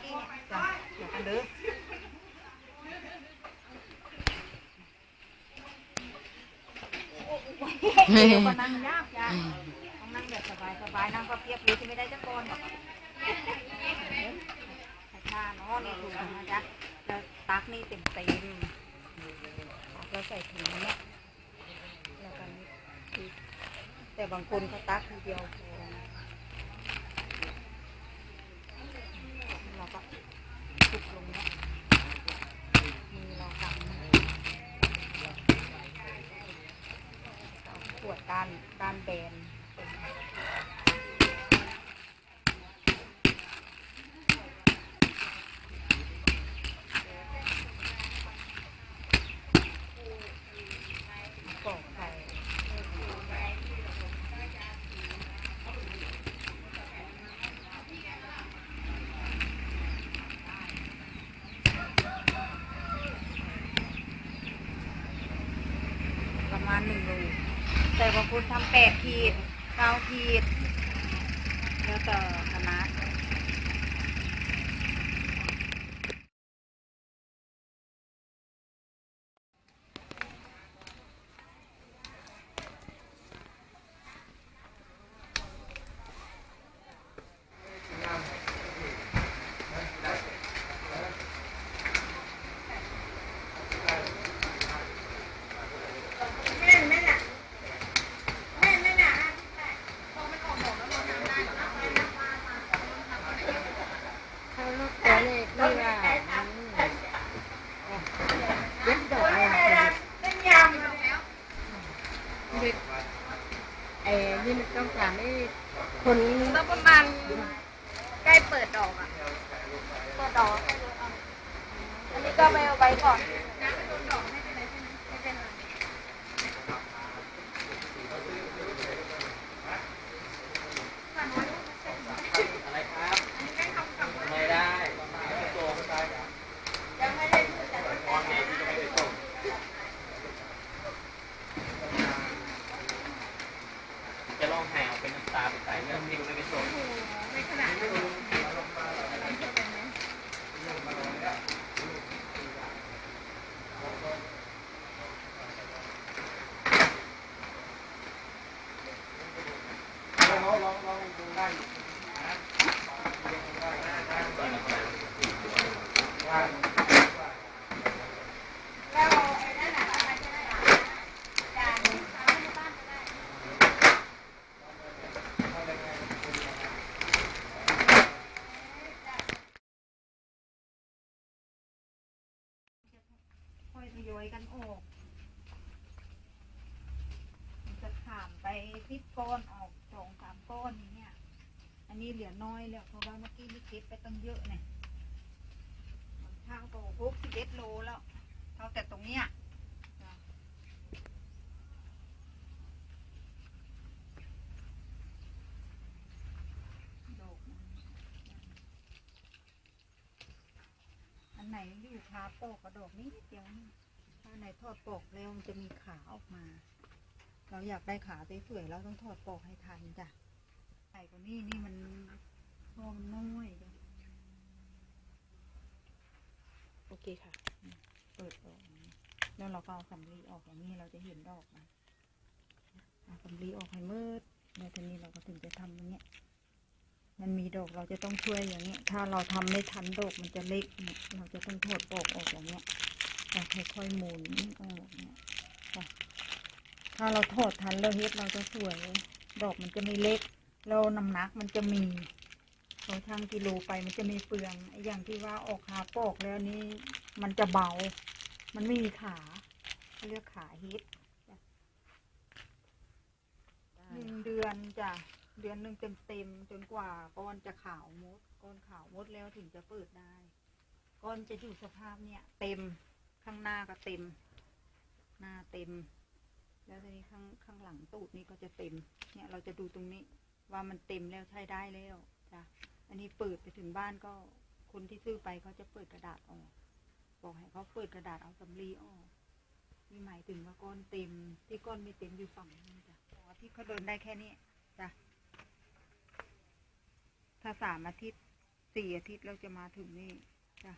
เมื่อกี้เนี่ยจ้ะเดี๋ยวกันเด้อเดี๋ยวก็นั่งยากยากต้องนั่งแบบสบายสบายนั่งก็เพียบเลยที่ไม่ได้จะโกนหรอกช้าๆเนาะนี่ถูกนะจ๊ะแล้วตักนี่เต็มเต็มตักแล้วใส่ถุงเนี่ยแล้วกันนี่แต่บางคนเขาตักทีเดียวพอนะ เราก็ทุบลงเนี้ยมือเรากำนะเอา การการแบนกรอกใส่ ประมาณหนึ่งโลแต่บาง คุณทำแปดขีดเก้าขีด แล้วแต่คณะ เขาลูกตัวเลขนี่ว่าเย็บดอกเลย เด็กเอ้นี่มันต้องการให้คนก็ประมาณใกล้เปิดดอกอะ เปิดดอกอันนี้ก็ไปเอาไว้ก่อน อะไรครับไม่ได้ไม่ส่งตอนนี้ที่จะไม่ไปส่ง ร้องแห่เอาเป็นน้ำตาไปใส่เรื่องที่ไม่ไปส่ง ค่อ ยทยอยกันออกมันจะขามไปทิศก้อนออกสองสามก้อนอย่างเงี้ยอันนี้เหลือน้อยแล้วเพราะว่าเมื่อกี้นี่เก็บไปตั้งเยอะเนี่ยเท่ากับหกสิบเอ็ดโลแล้วเท่าแต่ตรงเนี้ยจ้ะดอกมันอันไหนอยู่คาโปกกระดกนี้เดียวนี่ ถ้าไหนทอดปอกเร็วมันจะมีขาออกมา เราอยากได้ขาสวยๆเราต้องทอดปอกให้ทันจ้ะใส่กว่านี้นี่มันพอมันน้อยจ้ะโอเคค่ะ เปิดออกมาแล้วเราก็เอาสำลีออกอย่างนี้เราจะเห็นดอกมันเอาสำลีออกให้มืดแล้วทีนี้เราก็ถึงจะทำอย่างเงี้ยมันมีดอกเราจะต้องช่วยอย่างเงี้ย ถ้าเราทำไม่ทันดอกมันจะเล็กเนี่ยเราจะต้องถอดปอกออกอย่างเงี้ย เราค่อยๆหมุนออเนี่ยจ้ะถ้าเราถอดทันแล้วเฮ็ดเราจะสวย ดอกมันจะไม่เล็กแล้วน้ำหนักมันจะมีเราชั่งกิโลไปมันจะไม่เปลืองไอ้อย่างที่ว่าออกขาปอกแล้วนี่มันจะเบา มันไม่มีขาเขาเรียกขาเฮ็ดหนึ่งเดือนจ้ะเดือนหนึ่งเต็มๆจนกว่าก้อนจะขาวมดก้อนขาวมดแล้วถึงจะเปิดได้ ก้อนจะอยู่สภาพเนี่ย เต็ม ข้างหน้าก็เต็ม หน้าเต็ม แล้วทีนี้ข้างข้างหลังตูดนี่ก็จะเต็ม เนี่ยเราจะดูตรงนี้ว่ามันเต็มแล้วใช้ได้แล้วจ้ะอันนี้เปิดไปถึงบ้านก็คนที่ซื้อไปเขาจะเปิดกระดาษออกบอกให้เขาเปิดกระดาษเอาสำลีออกนี่หมายถึงว่าก้อนเต็ม ที่ก้อนไม่เต็มอยู่ฝั่งนี้จ้ะอ๋อที่เขาเดินได้แค่นี้จ้ะถ้าสามอาทิตย์สี่อาทิตย์เราจะมาถึงนี่จ้ะ